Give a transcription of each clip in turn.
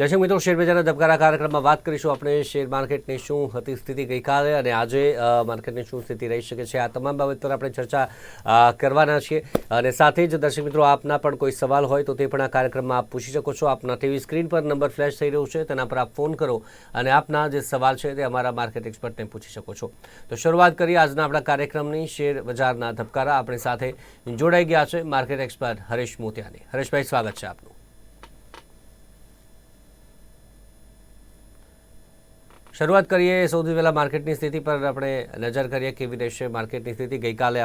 દર્શક મિત્રો, શેર બજારના ધબકારા કાર્યક્રમમાં વાત કરીશું આપણે શેર માર્કેટની શું હતી સ્થિતિ ગઈકાલે અને આજે માર્કેટની શું સ્થિતિ રહી શકે છે. આ તમામ બાબત પર આપણે ચર્ચા કરવાના છીએ. અને સાથે જ દર્શક મિત્રો, આપના પણ કોઈ સવાલ હોય તો તે પણ આ કાર્યક્રમમાં આપ પૂછી શકો છો. આપના ટીવી સ્ક્રીન પર નંબર ફ્લેશ થઈ રહ્યો છે, તેના પર આપ ફોન કરો અને આપના જે સવાલ છે તે અમારા માર્કેટ એક્સપર્ટને પૂછી શકો છો. તો શરૂઆત કરીએ આજના આપણા કાર્યક્રમની, શેર બજારના ધબકારા. આપણી સાથે જોડાઈ ગયા છે માર્કેટ એક્સપર્ટ હરેશ મોતિયાની. હરેશભાઈ, સ્વાગત છે આપનું. શરૂઆત કરીએ સૌથી પહેલાં માર્કેટની સ્થિતિ પર આપણે નજર કરીએ કેવી રહેશે માર્કેટની સ્થિતિ ગઈકાલે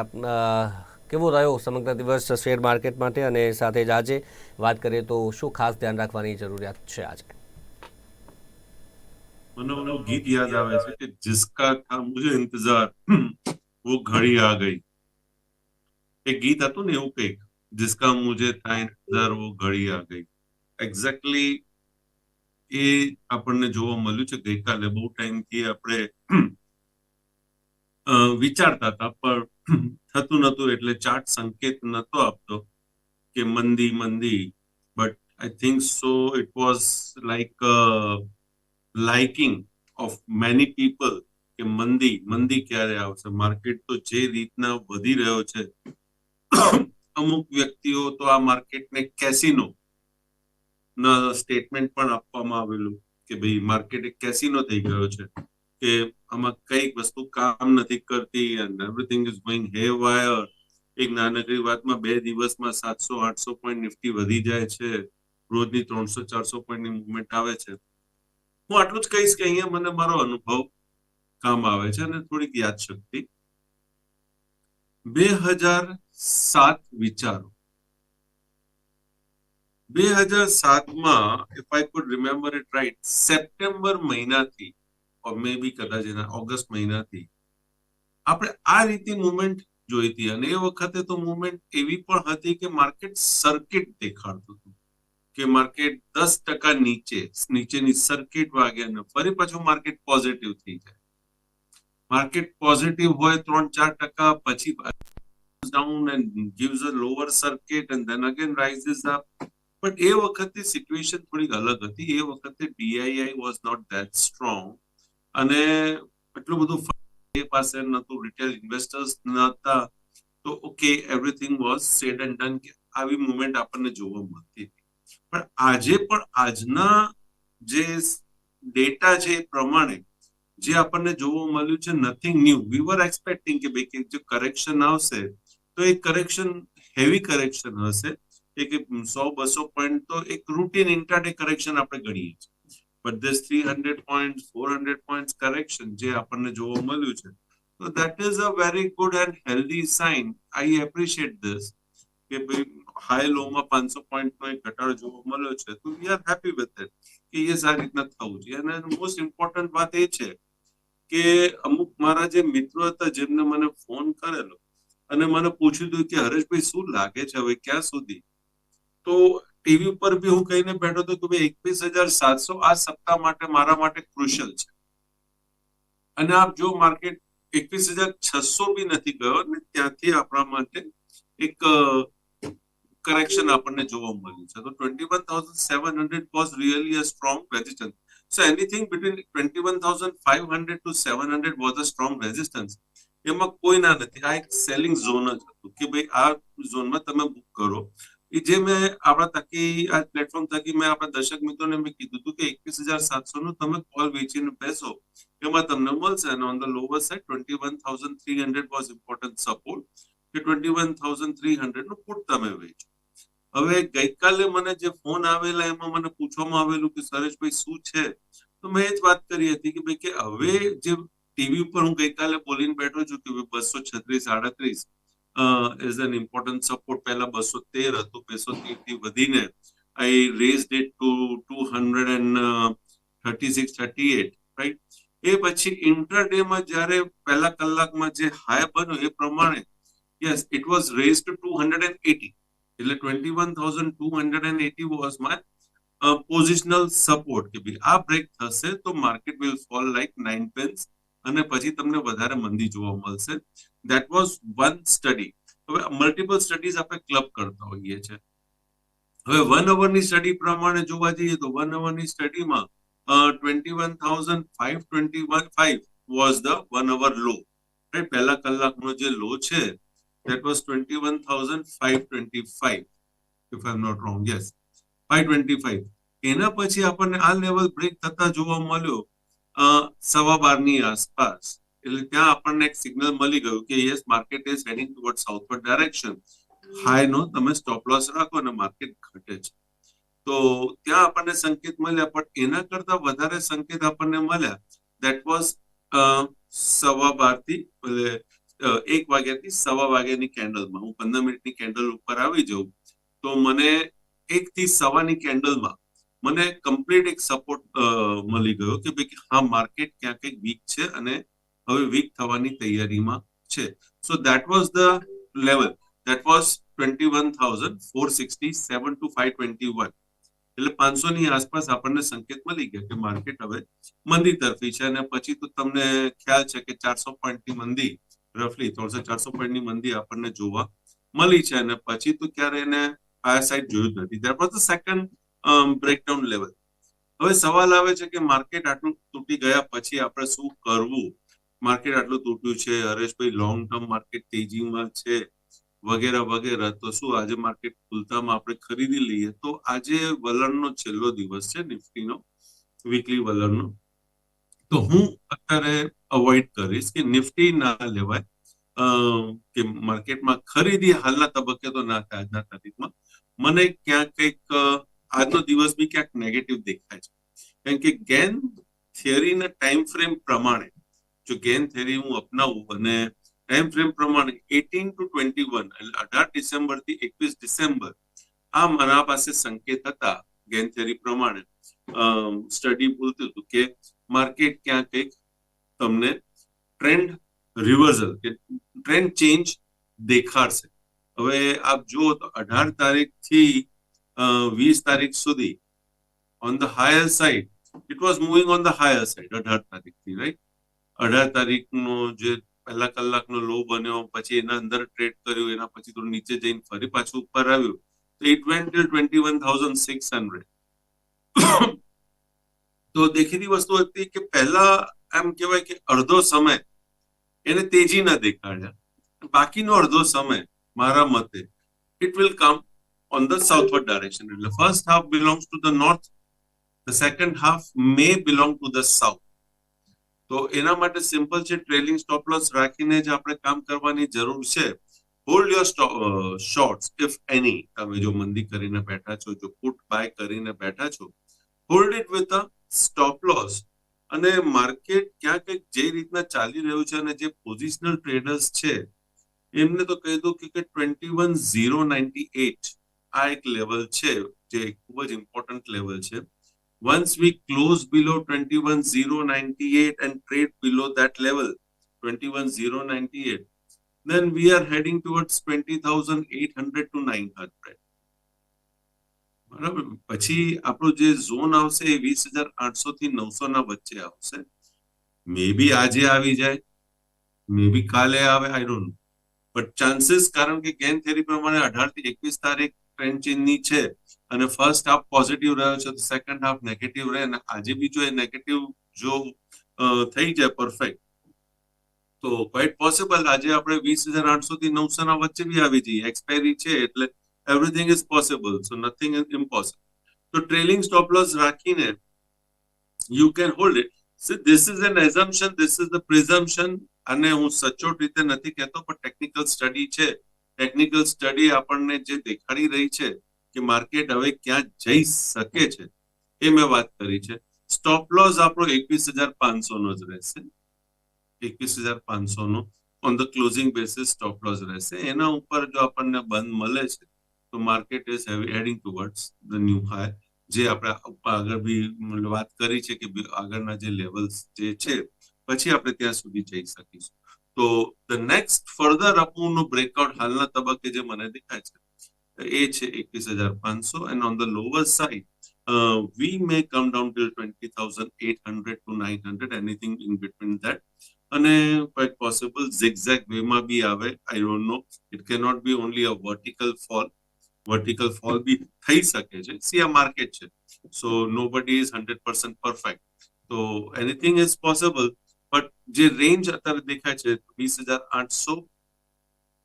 કેવો રહ્યો સમગ્ર દિવસ શેર માર્કેટ માટે અને સાથે જ આજે વાત કરીએ તો શું ખાસ ધ્યાન રાખવાની જરૂરિયાત છે આજે? મને ગીત યાદ આવે છે કે જિસકા થા મુજે ઇંતજાર વો ઘડી આ ગઈ. એ ગીત હતું ને એવું કંઈક, જિસકા મુજે થા ઇંતજાર, વો ઘડી આ ગઈ. એક્ઝેક્ટલી એ આપણને જોવા મળ્યું છે. ગઈકાલે બહુ ટાઈમથી આપણે વિચારતા હતા, પણ થતું નતું એટલે ચાર્ટ સંકેત નતો આપતો કે મંદી મંદી. But I think so it was like liking of many people કે મંદી મંદી ક્યારે આવશે? માર્કેટ તો જે રીતના વધી રહ્યો છે, અમુક વ્યક્તિઓ તો આ માર્કેટને કેસિનો ના સ્ટેટમેન્ટ પણ આપવામાં આવેલું કે ભાઈ માર્કેટ એક કેસિનો થઈ ગયો છે કે આમાં કઈ વસ્તુ કામ નથી કરતી and everything is going haywire એક નાનકડી વાતમાં બે દિવસમાં સાતસો, આઠસો પોઈન્ટ નિફ્ટી વધી જાય છે. રોજની ત્રણસો, ચારસો પોઈન્ટની મુવમેન્ટ આવે છે. હું આટલું જ કહીશ કે અહીંયા મને મારો અનુભવ કામ આવે છે અને થોડીક યાદ શક્તિ બે હજાર સાત વિચારો. બે હજાર સાતમાં if I could remember it right September મહિનાથી મે બી કદાચ એના ઓગસ્ટ મહિનાથી, આપણે આ રીતે મુવમેન્ટ જોઈ હતી. અને એ વખતે તો મુવમેન્ટ એવી પણ હતી કે માર્કેટ સર્કિટ દેખાડતું હતું. કે માર્કેટ દસ ટકા નીચે, નીચેની સર્કિટ વાગે અને ફરી પાછું માર્કેટ પોઝિટિવ થઈ જાય. માર્કેટ પોઝિટિવ હોય ત્રણ ચાર ટકા, પછી down and gives a lower circuit, and then again rises up. But એ વખતે સિચ્યુએશન થોડીક અલગ હતી. એ વખતે DII was not that strong અને એટલું બધું એ પાસે નતું રિટેલ ઇન્વેસ્ટર્સ નતા તો okay everything was said and done કે આવી મુવમેન્ટ આપણને જોવા મળતી હતી. પણ આજે પણ આજના જે ડેટા છે એ પ્રમાણે જે આપણને જોવા મળ્યું છે nothing new we were expecting કે ભાઈ જે કરેક્શન આવશે, તો એ કરેક્શન હેવી કરેક્શન હશે. એ કે સો બસો પોઈન્ટ તો એક રૂટીન ઇન્ટરડે કરેક્શન આપણે ગણીએ છીએ. But this three hundred point four hundred point correction જે આપણને જોવા મળ્યું છે. તો that is a very good and healthy sign I appreciate this કે ભાઈ હાઈ લોમાં પાંચસો પોઈન્ટ નો એક ઘટાડો જોવા મળ્યો છે. તો we are happy with it કે એ સારી રીતના થવું જોઈએ. અને મોસ્ટ ઇમ્પોર્ટન્ટ વાત એ છે કે અમુક મારા જે મિત્રો હતા જેમને મને ફોન કરેલો અને મને પૂછ્યું હતું કે હરેશભાઈ શું લાગે છે હવે ક્યાં સુધી? તો ટીવી ઉપર બી હું કહીને બેઠો હતો કે ભાઈ એકવીસ હજાર સાતસો આ સપ્તાહ માટે મારા માટે ક્રુશિયલ છે. અને આપ જો માર્કેટ એકવીસ હજાર છસો બી નથી ગયો ને ત્યાંથી આપણા માટે એક કરેક્શન આપણને જોવા મળ્યું છે. તો twenty one thousand seven hundred was really a strong resistance so anything between twenty one thousand five hundred to seven hundred was a strong resistance એમાં કોઈ ના નથી. આ એક સેલિંગ ઝોન જ હતું કે ભાઈ આ ઝોનમાં તમે બુક કરો. એ જે મેં આપણા તકી આ પ્લેટફોર્મ થકી મેં આપણા દર્શક મિત્રોને મેં કીધું હતું કે એકવીસ હજાર સાતસો નું તમે કોલ વેચીને બેસો, એમાં તમને મળશે અને on the lower side twenty one thousand three hundred was important support કે ટ્વેન્ટી વન થાઉઝન્ડ થ્રી હંડ્રેડનું પુટ તમે વેચો. હવે ગઈકાલે મને જે ફોન આવેલા, એમાં મને પૂછવામાં આવેલું કે સરેશભાઈ શું છે? તો મેં જ વાત કરી હતી કે ભાઈ કે હવે જે ટીવી ઉપર હું ગઈકાલે બોલીને બેઠો છું કે બસો છત્રીસ, આડત્રીસ એઝ એન ઇમ્પોર્ટન્ટ સપોર્ટ પહેલા બસો તેર હતું બસો તેરથી વધીને I raise it to two hundred and thirty six thirty eight right એ પછી ઇન્ટરડેમાં જ્યારે પહેલા કલાકમાં જે હાઈ બન્યો, એ પ્રમાણે yes it was raise to two hundred and eighty એટલે twenty one thousand two hundred and eighty was my positional support કે ભાઈ આ બ્રેક થશે તો market will fall like nine pence અને પછી તમને વધારે મંદી જોવા મળશે. દેટ વોઝ વન સ્ટડી હવે મલ્ટિપલ સ્ટડીઝ આપણે ક્લબ કરતા હોઈએ છીએ હવે વન અવરની સ્ટડી પ્રમાણે જોવા જઈએ તો વન અવરની સ્ટડીમાં twenty one thousand five twenty one five was one low right પહેલા કલાકનો જે લો છે that was 21,525 if I'm not wrong yes. 525 એના પછી આપણને આ લેવલ બ્રેક થતા જોવા મળ્યો સવા બારની આસપાસ. એટલે ત્યાં આપણને એક સિગ્નલ મળી ગયું કે yes market is heading toward southward direction high નો તમે સ્ટોપ લોસ રાખો અને માર્કેટ ઘટે છે. તો ત્યાં આપણને સંકેત મળ્યા, પણ એના કરતા વધારે સંકેત આપણને મળ્યા. દેટ વોઝ સવા બારથી એક વાગ્યાથી સવા વાગ્યાની કેન્ડલમાં હું પંદર મિનિટની કેન્ડલ ઉપર આવી જાઉં, તો મને એક થી સવાની કેન્ડલમાં મને કમ્પ્લીટ એક સપોર્ટ મળી ગયો કે ભાઈ હા માર્કેટ ક્યાં કંઈક વીક છે અને હવે વીક થવાની તૈયારીમાં છે. So that was the level that was twenty one thousand four sixty seven to five twenty one એટલે પાંચસો ની આસપાસ આપણને સંકેત મળી ગયા કે માર્કેટ હવે મંદી તરફી છે અને પછી તો તમને ખ્યાલ છે કે ચારસો પોઈન્ટની મંદી રફલી ત્રણસો ચારસો પોઈન્ટની મંદી આપણને જોવા મળી છે અને પછી તો ક્યારે એને આ સાઈડ જોયું જ નથી. ત્યાર પછી સેકન્ડ બ્રેકડાઉન લેવલ હવે સવાલ આવે છે કે માર્કેટ આટલું તૂટી ગયા પછી આપણે શું કરવું? માર્કેટ આટલું તૂટ્યું છે, હરેશભાઈ લોંગ ટર્મ માર્કેટ તેજીમાં છે, વગેરે વગેરે. તો શું આજે માર્કેટ ખુલતામાં આપણે ખરીદી લઈએ? તો આજે વલણનો છેલ્લો દિવસ છે નિફ્ટીનો વીકલી વલણનો. તો હું અત્યારે અવોઇડ કરીશ કે નિફ્ટી ના લેવાય. કે માર્કેટમાં ખરીદી હાલના તબક્કે તો ના થાય આજના તારીખમાં. મને ક્યાંક કંઈક આજનો દિવસ બી ક્યાંક નેગેટિવ દેખાય છે. કારણ કે ગેન થિયરીના ટાઈમ ફ્રેમ પ્રમાણે જો ગેન થિયરી હું અપનાવું અને ટાઈમ ફ્રેમ પ્રમાણે એટીન ટુ ટ્વેન્ટી વન એટલે અઢાર ડિસેમ્બરથી એકવીસ ડિસેમ્બર આ મારા પાસે સંકેત હતા ગેન થિયરી પ્રમાણે સ્ટડી બોલતું હતું કે માર્કેટ ક્યાં કંઈક તમને ટ્રેન્ડ રિવર્સલ કે ટ્રેન્ડ ચેન્જ દેખાડશે હવે આપ જુઓ તો અઢાર તારીખથી વીસ તારીખ સુધી on the higher side it was moving on the higher side અઢાર તારીખથી રાઈટ અઢાર તારીખનો જે પહેલા કલાકનો લો બન્યો, પછી એના અંદર ટ્રેડ કર્યું, એના પછી થોડું નીચે જઈને ફરી પાછું ઉપર આવ્યું. તો it went till twenty one thousand six hundred તો દેખીતી વસ્તુ હતી કે પહેલા એમ કહેવાય કે અડધો સમય એને તેજી ના દેખાડ્યા. બાકીનો અડધો સમય મારા મતે it will come on the southward direction એટલે first half belong to the north the second half may belong to the south તો એના માટે સિમ્પલ છે ટ્રેલિંગ સ્ટોપ લોસ રાખીને જ આપણે કામ કરવાની જરૂર છે. Hold your shorts if any તમે જો મંદી કરીને બેઠા છો, જો પુટ બાય કરીને બેઠા છો hold it with a stop loss અને માર્કેટ ક્યાં કંઈક જે રીતના ચાલી રહ્યું છે અને જે પોઝિશનલ ટ્રેડર્સ છે, એમને તો કહી દઉં કે twenty one zero ninety eight આ એક લેવલ છે, જે ખૂબ જ ઇમ્પોર્ટન્ટ લેવલ છે. Once we close below 21098 and trade below that level 21098 then we are heading towards 20800 to 900 બરાબર? પછી આપણો જે ઝોન આવશે એ વીસ હજાર આઠસો થી નવસો ના વચ્ચે આવશે. મે બી આજે આવી જાય મે બી કાલે આવે આઈ ડોન્ટ બટ ચાન્સીસ કારણ કે ગેન થેરી પ્રમાણે અઢારથી એકવીસ તારીખ ટ્રેન્ડ ચેન્જની છે અને ફર્સ્ટ હાફ પોઝિટિવ રહ્યો છે તો સેકન્ડ હાફ નેગેટિવ રહે અને આજે બી જો એ નેગેટિવ જો થઈ જાય પરફેક્ટ તો ક્વાઇટ પોસિબલ આજે આપણે વીસ હજાર આઠસો થી નવસો ના વચ્ચે બી આવી જઈએ. એક્સપાયરી છે એટલે everything is possible so nothing is impossible તો ટ્રેલિંગ સ્ટોપ લોસ રાખીને you can hold it this is an assumption this is the presumption અને હું સચોટ રીતે નથી કહેતો, પણ ટેકનિકલ સ્ટડી છે. ટેકનિકલ સ્ટડી આપણને જે દેખાડી રહી છે કે માર્કેટ હવે ક્યાં જઈ શકે છે એ મેં વાત કરી છે. સ્ટોપ લોસ આપણો એકવીસ હજાર પાંચસો નો જ રહેશે. એકવીસ હજાર પાંચસો નો on the closing basis stop loss રહેશે. એના ઉપર જો આપણને બંધ મળે છે, તો market is heading towards the new high જે આપણે આગળ બી વાત કરી છે કે આગળના જે લેવલ્સ જે છે, પછી આપણે ત્યાં સુધી જઈ શકીશું. તો ધ નેક્સ્ટ ફર્ધર અપનું બ્રેકઆઉટ હાલના તબક્કે જે મને દેખાય છે એ છે એકવીસ હજાર પાંચસો and on the lower side we may come down till twenty thousand eight hundred to nine hundred anything in between that અને ક્વાઇટ પોસિબલ ઝિગઝેગ વેમાં બી આવે આઈ ડોન્ટ નો ઇટ કે not be only a vertical fall vertical fall બી થઈ શકે છે. C આ market છે. So nobody is hundred percent perfect તો એનીથિંગ ઇઝ પોસિબલ બટ જે રેન્જ અત્યારે દેખાય છે, વીસ હજાર આઠસો,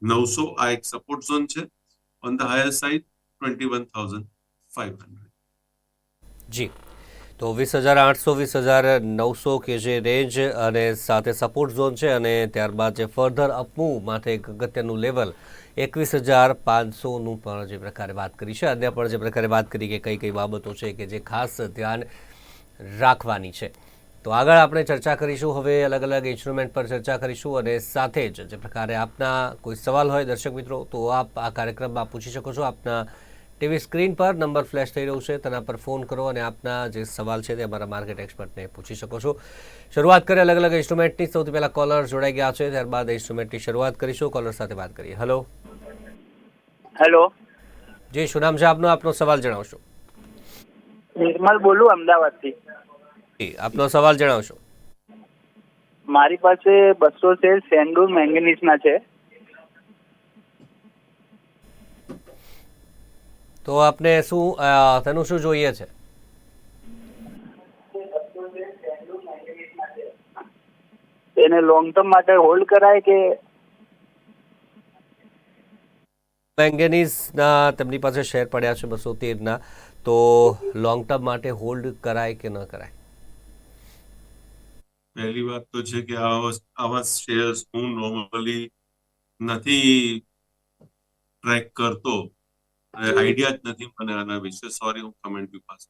નવસો, આ એક સપોર્ટ ઝોન છે. On the higher side twenty one thousand five hundred જી. તો વીસ હજાર આઠસો, વીસ હજાર નવસો કે જે રેન્જ અને સાથે સપોર્ટ ઝોન છે અને ત્યારબાદ જે ફર્ધર અપમૂવ માટે એક અગત્યનું લેવલ એકવીસ હજાર પાંચસોનું પણ જે પ્રકારે વાત કરી છે. અન્ય પણ જે પ્રકારે વાત કરી કે કઈ કઈ બાબતો છે કે જે ખાસ ધ્યાન રાખવાની છે. તો આગળ આપણે ચર્ચા કરીશું. હવે અલગ અલગ ઇન્સ્ટ્રુમેન્ટ પર ચર્ચા કરીશું અને સાથે જ જે પ્રકારે આપના કોઈ સવાલ હોય દર્શક મિત્રો તો આપ આ કાર્યક્રમમાં પૂછી શકો છો. આપના ટીવી સ્ક્રીન પર નંબર ફ્લેશ થઈ રહ્યું છે તેના પર ફોન કરો અને આપના જે સવાલ છે તે અમારા માર્કેટ એક્સપર્ટને પૂછી શકો છો. શરૂઆત કરીએ અલગ અલગ ઇન્સ્ટ્રુમેન્ટની સૌથી પહેલાં કોલર જોડાઈ ગયા છે ત્યારબાદ ઇન્સ્ટ્રુમેન્ટની શરૂઆત કરીશું. કોલર સાથે વાત કરીએ. હલો હેલો જી શું નામ છે આપનો? આપનો સવાલ જણાવશો. નિર્મલ બોલું અમદાવાદથી. આપનો સવાલ જણાવશો. મારી પાસે બસો શેર સેન્ડુર મેંગેનીઝના છે. તો આપને શું તેનું શું જોઈએ છે? એને લોંગ ટર્મ માટે હોલ્ડ કરાય કે? મેંગેનીઝના તેમની પાસે શેર પડ્યા છે બસો તેરના તો લોંગ ટર્મ માટે હોલ્ડ કરાય કે ન કરાય? પહેલી વાત તો છે કે આવા શેર્સ હું નોર્મલી નથી ટ્રેક કરતો. આઈડિયા જ નથી મને આના વિશે. સોરી હું કમેન્ટ બી પાસ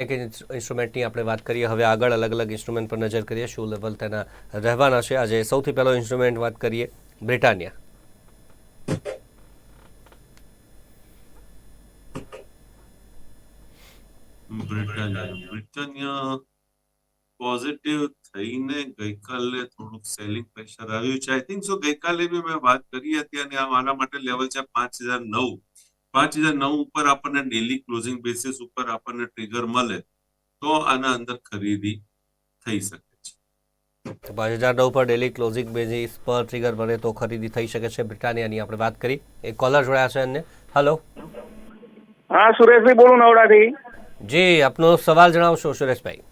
એક ઇન્સ્ટ્રુમેન્ટની આપણે વાત કરીએ. હવે આગળ અલગ અલગ ઇન્સ્ટ્રુમેન્ટ પર નજર કરીએ. શું લેવલ તેના રહેવાના છે. આજે સૌથી પહેલો ઇન્સ્ટ્રુમેન્ટ વાત કરીએ બ્રિટાનિયા. બ્રિટાનિયા. બ્રિટાનિયા પોઝિટિવ થઈને ગઈકાલે થોડુંક સેલિંગ પ્રેશર આવ્યું છે. આઈ થિંક સો ગઈકાલે બી મેં વાત કરી હતી અને આ મારા માટે લેવલ છે પાંચ હજાર નવ. પાંચ હજાર નવ ઉપર આપણને ડેલી ક્લોઝિંગ બેસિસ ઉપર આપણને ટ્રિગર મળે તો આના અંદર ખરીદી થઈ શકે છે. પાંચ હજાર નવ પર ડેલી ક્લોઝિંગ બેઝિસ પર ટ્રિગર બને તો ખરીદી થઈ શકે છે બ્રિટાનિયાની આપણે વાત કરી. એક કોલર જોડાયા છે એમને. હલો હા સુરેશભાઈ બોલું નવડાથી. જી આપનો સવાલ જણાવશો સુરેશભાઈ.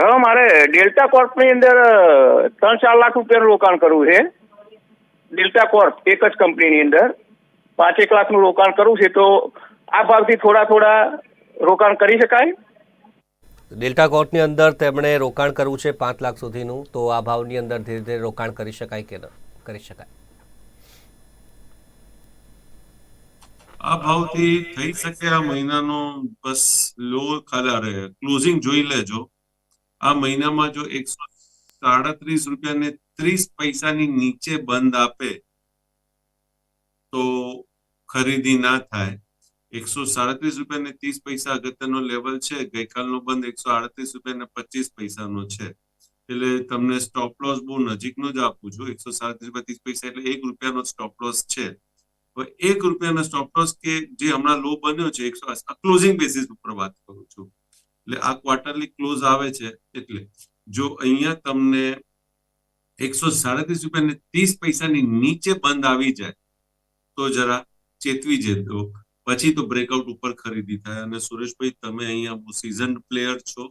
હવે મારે ડેલ્ટા કોર્પની અંદર ત્રણ ચાર લાખ રૂપિયાનું રોકાણ કરવું છે. ડેલ્ટા કોર્પ એક જ કંપનીની અંદર પાંચેક લાખનું રોકાણ કરવું છે તો આ ભાવથી થોડા થોડા રોકાણ કરી શકાય? ડેલ્ટા કોર્ટની અંદર તેમણે રોકાણ કરવું છે પાંચ લાખ સુધીનું તો આ ભાવની અંદર ધીરે ધીરે રોકાણ કરી શકાય કે ન કરી શકાય? આ ભાવથી થઈ શકે આ મહિનાનો બસ લો ખાલી ક્લોઝિંગ જોઈ લેજો. આ મહિનામાં જો એકસો સાડત્રીસ રૂપિયા ને ત્રીસ પૈસાની નીચે બંધ આપે, તો ખરીદી ના થાય. એકસો સાડત્રીસ રૂપિયા ને ત્રીસ પૈસા અગત્યનો લેવલ છે. ગઈકાલનો બંધ એકસો આડત્રીસ રૂપિયા ને પચીસ પૈસાનો છે. એટલે તમને સ્ટોપ લોસ બહુ નજીકનો જ આપું છું. એકસો સાડત્રીસ રૂપિયા ત્રીસ પૈસા એટલે એક રૂપિયાનો સ્ટોપ લોસ છે. એક રૂપિયાનો સ્ટોપ લોસ કે જે હમણાં લો બન્યો છે, એકસો ક્લોઝિંગ બેસિસ ઉપર વાત કરું છું. એટલે આ ક્વાર્ટરલી ક્લોઝ આવે છે, એટલે જો અહીંયા તમને એકસો સાડત્રીસ રૂપિયા ને ત્રીસ પૈસાની નીચે બંધ આવી જાય, તો જરા ચેતવી જતો પછી તો બ્રેકઆઉટ ઉપર ખરીદી થાય. અને સુરેશભાઈ, તમે અહીંયા સિઝન પ્લેયર છો.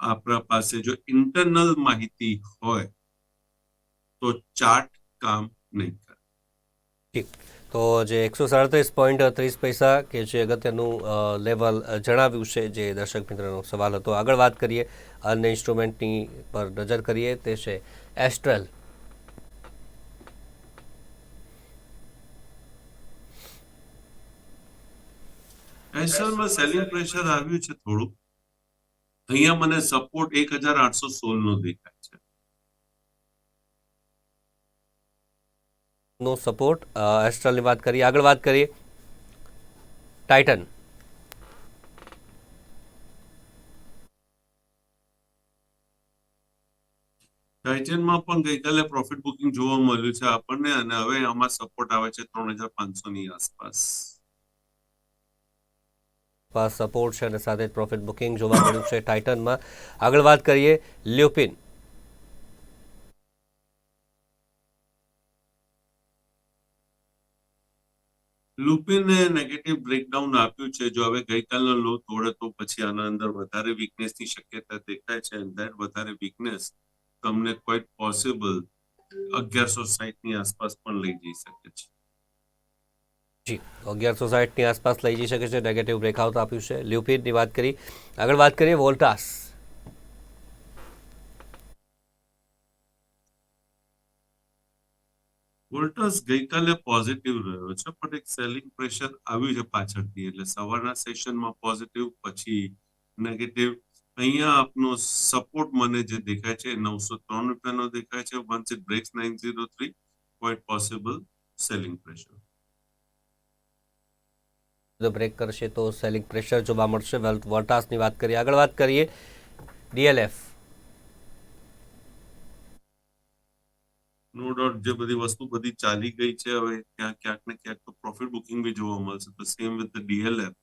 આપણા પાસે જો ઇન્ટરનલ માહિતી હોય, તો ચાર્ટ કામ નહીં. તો જે એકસો સાડત્રીસ પોઈન્ટ ત્રીસ પૈસા કે જે અગત્યનું લેવલ જણાવ્યું છે જે દર્શક મિત્રનો સવાલ હતો. આગળ વાત કરીએ, અન્ય ઇન્સ્ટ્રુમેન્ટની પર નજર કરીએ, તે છે એસ્ટ્રેલ. એસ્ટ્રલમાં સેલિંગ પ્રેશર આવ્યું છે થોડું અહીંયા મને સપોર્ટ એક હજાર આઠસો સોળ નો દેખાય. નો સપોર્ટ. એસ્ટ્રલની વાત કરીએ આગળ વાત કરીએ. ટાઇટન ટાઇટનમાં પણ ગઈકાલે પ્રોફિટ બુકિંગ જોવા મળ્યું છે આપણને અને હવે આમાં સપોર્ટ આવે છે ત્રણ હજાર પાંચસો ની આસપાસ સપોર્ટ છે અને સાથે પ્રોફિટ બુકિંગ જોવા મળ્યું છે ટાઇટનમાં આગળ વાત કરીએ લ્યુપિન લુપિને નેગેટિવ બ્રેકડાઉન આપ્યું છે. જો હવે ગઈકાલનો લો તોડે તો પછી આના અંદર વધારે વીકનેસની શક્યતા દેખાય છે એન્ડ ધેટ વધારે વીકનેસ તમને ક્વાઇટ પોસિબલ અગિયારસો સાહીઠની આસપાસ પણ લઈ જઈ શકે છે. જી, અગિયારસો સાહીઠની આસપાસ લઈ જઈ શકે છે. નેગેટિવ બ્રેકઆઉટ આપ્યું છે. લ્યુપિનની વાત કરી. આગળ વાત કરીએ વોલ્ટાસ. વોલ્ટર્સ ગઈકાલે પોઝિટિવ રહ્યો છે, પણ એક સેલિંગ પ્રેશર આવ્યું છે પાછળથી. એટલે સવારના સેશનમાં પોઝિટિવ પછી નેગેટિવ અહીંયા આપનો સપોર્ટ મને જે દેખાય છે નવસો ત્રણ રૂપિયાનો દેખાય છે. Once it breaks nine zero three quite possible selling pressure જો બ્રેક કરશે તો સેલિંગ પ્રેશર જોવા મળશે. વેલ્થ વોટાસની વાત કરીએ. આગળ વાત કરીએ ડીએલએફ નો ડાઉટ જે બધી વસ્તુ બધી ચાલી ગઈ છે હવે ક્યાંક ક્યાંક ને ક્યાંક તો પ્રોફિટ બુકિંગ બી જોવા મળશે. તો સેમ વિથ ડીએલએફ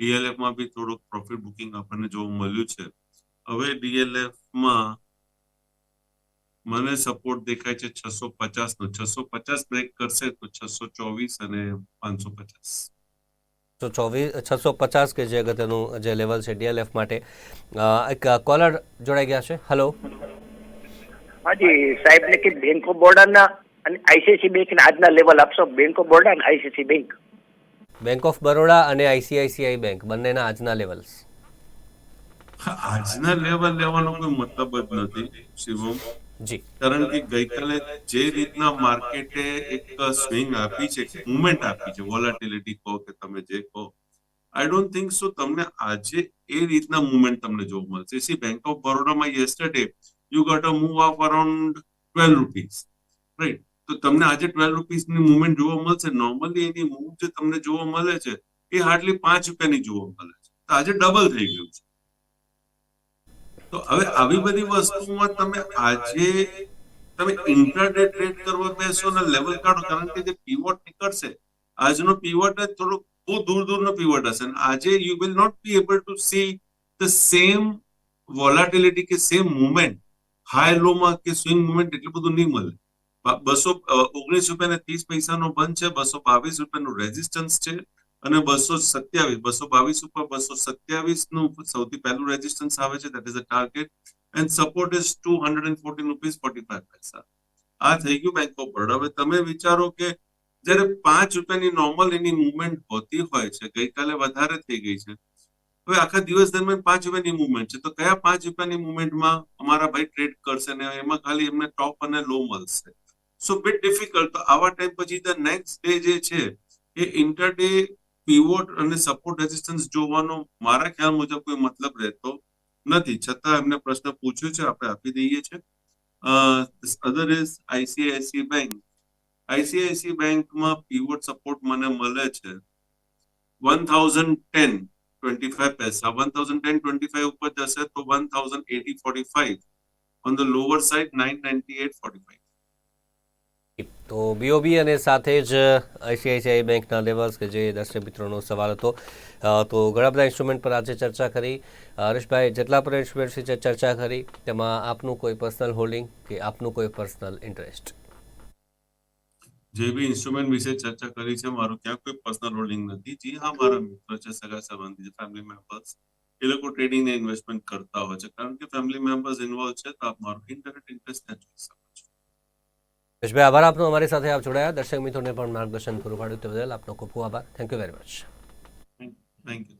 ડીએલએફમાં બી થોડુંક પ્રોફિટ બુકિંગ આપણને જોવા મળ્યું છે. હવે ડીએલએફમાં મને સપોર્ટ દેખાય છે છસો પચાસ નો. છસો પચાસ બ્રેક કરશે તો છસો ચોવીસ અને પાંચસો પચાસ. તો ચોવીસ, છસો પચાસ કે જે અગત્યનું જે લેવલ છે ડીએલએફ માટે. એક કોલર જોડાઈ ગયા છે. હલો હાજી સાહેબ ને કે બેંક ઓફ બરોડાના અને આઈસીઆઈસી બેંકના આજના લેવલ આપશો. બેંક ઓફ બરોડા અને ICICI bank bank of Baroda અને આઈસીઆઈસીઆઈ બેંક બંનેના આજના લેવલ્સ આજના લેવલ લેવાનો કોઈ મતલબ જ નથી શિવમ. જી. કારણ કે ગઈકાલે જે રીતના માર્કેટે એક સ્વિંગ આપી છે મુવમેન્ટ આપી છે વોલાટિલિટી કહો કે તમે જે કહો આઈ ડોન્ટ થિંક સો તમને આજે એ રીતના મુવમેન્ટ તમને જોવા મળશે. See bank of બરોડામાં yesterday you got a move of around twelve rupees right તો તમને આજે ટ્વેલ્વ રૂપીઝની મુવમેન્ટ જોવા મળશે. નોર્મલી એની મૂવ જે તમને જોવા મળે છે, એ હાર્ડલી પાંચ રૂપિયાની જોવા મળે છે. તો આજે ડબલ થઈ ગયું છે. તો હવે આવી બધી વસ્તુમાં તમે આજે તમે ઇન્ટ્રાડે ટ્રેડ કરવા બેસો ને લેવલ કાઢો, કારણ કે જે પીવોટ નીકળશે, આજનો પીવોટ જ થોડુંક બહુ દૂર દૂરનો પીવોટ હશે. અને આજે you will not be able to see the same volatility કે સેમ મુવમેન્ટ હાઈ લોમાં કે સ્વિંગ મુવમેન્ટ એટલું બધું નહીં મળે. બસો ઓગણીસ રૂપિયા ને ત્રીસ પૈસાનો બંધ છે, બસો બાવીસ રૂપિયાનું રેઝિસ્ટન્સ છે અને બસો સત્યાવીસ, બસો બાવીસ ઉપર બસો સત્યાવીસનું સૌથી પહેલું રેઝિસ્ટન્સ આવે છે that is a target and support is two hundred and fourteen rupees forty five paisa આ થઈ ગયું બેંક ઓફ બરોડા હવે તમે વિચારો કે જ્યારે પાંચ રૂપિયાની નોર્મલ એની મુવમેન્ટ હોતી હોય છે, ગઈકાલે વધારે થઈ ગઈ છે હવે આખા દિવસ દરમિયાન પાંચ રૂપિયાની મુવમેન્ટ છે. તો કયા પાંચ રૂપિયાની મુવમેન્ટમાં અમારા ભાઈ ટ્રેડ કરશે ને એમાં ખાલી એમને ટોપ અને લો મળશે? સો બિટ ડિફિકલ્ટ તો આવા ટાઈમ પછી ધ નેક્સ્ટ ડે જે છે, એ ઇન્ટરડે પીવોટ અને સપોર્ટ રેઝિસ્ટન્સ જોવાનો મારા ખ્યાલ મુજબ કોઈ મતલબ રહેતો નથી. છતાં એમને પ્રશ્ન પૂછ્યો છે, આપણે આપી દઈએ છે. Other is ICICI bank ICICI બેંકમાં પીવોટ સપોર્ટ મને મળે છે. One thousand ten twenty five paisa one thousand ten twenty five ઉપર જશે તો one thousand eighty forty five on the lower forty five તો બીઓબી અને સાથે જ આઈસીઆઈસીઆઈ બેંકના લેવલ્સ કે જે દર્શક મિત્રોનો સવાલ હતો તો ઘણા બધા ઇન્સ્ટ્રુમેન્ટ પર આજે ચર્ચા કરી. હરેશભાઈ, જેટલા પણ ઇન્સ્ટ્રુમેન્ટ વિશે ચર્ચા કરી, તેમાં આપનું કોઈ પર્સનલ હોલ્ડિંગ કે આપનું કોઈ પર્સનલ ઇન્ટરેસ્ટ જે બી ઇન્સ્ટ્રુમેન્ટ વિશે ચર્ચા કરી છે મારું ત્યાં કોઈ પર્સનલ હોલ્ડિંગ નથી. જી હા મારા મિત્રો છે સગા સંબંધી છે ફેમિલી મેમ્બર્સ એ લોકો ટ્રેડિંગ ને ઇન્વેસ્ટમેન્ટ કરતા હોય છે. કારણ કે ફેમિલી મેમ્બર્સ ઇન્વોલ્વ છે તો આપ મારું ઇન્ટરનેટ ઇન્ટરેસ્ટ ત્યાં જોઈ શકો છો. યશભાઈ આભાર આપનો. અમારી સાથે આપ જોડાયા. દર્શક મિત્રોને પણ માર્ગદર્શન પૂરું પાડ્યું. તે બદલ આપનો ખૂબ ખૂબ આભાર. Thank you very much thank you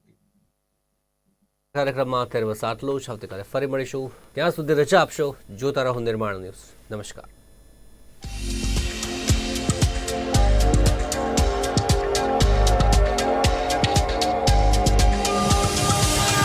કાર્યક્રમમાં અત્યારે બસ આટલું જ. આવતીકાલે ફરી મળીશું. ત્યાં સુધી રજા આપશો. જોતા રહો નિર્માણ ન્યૂઝ. નમસ્કાર.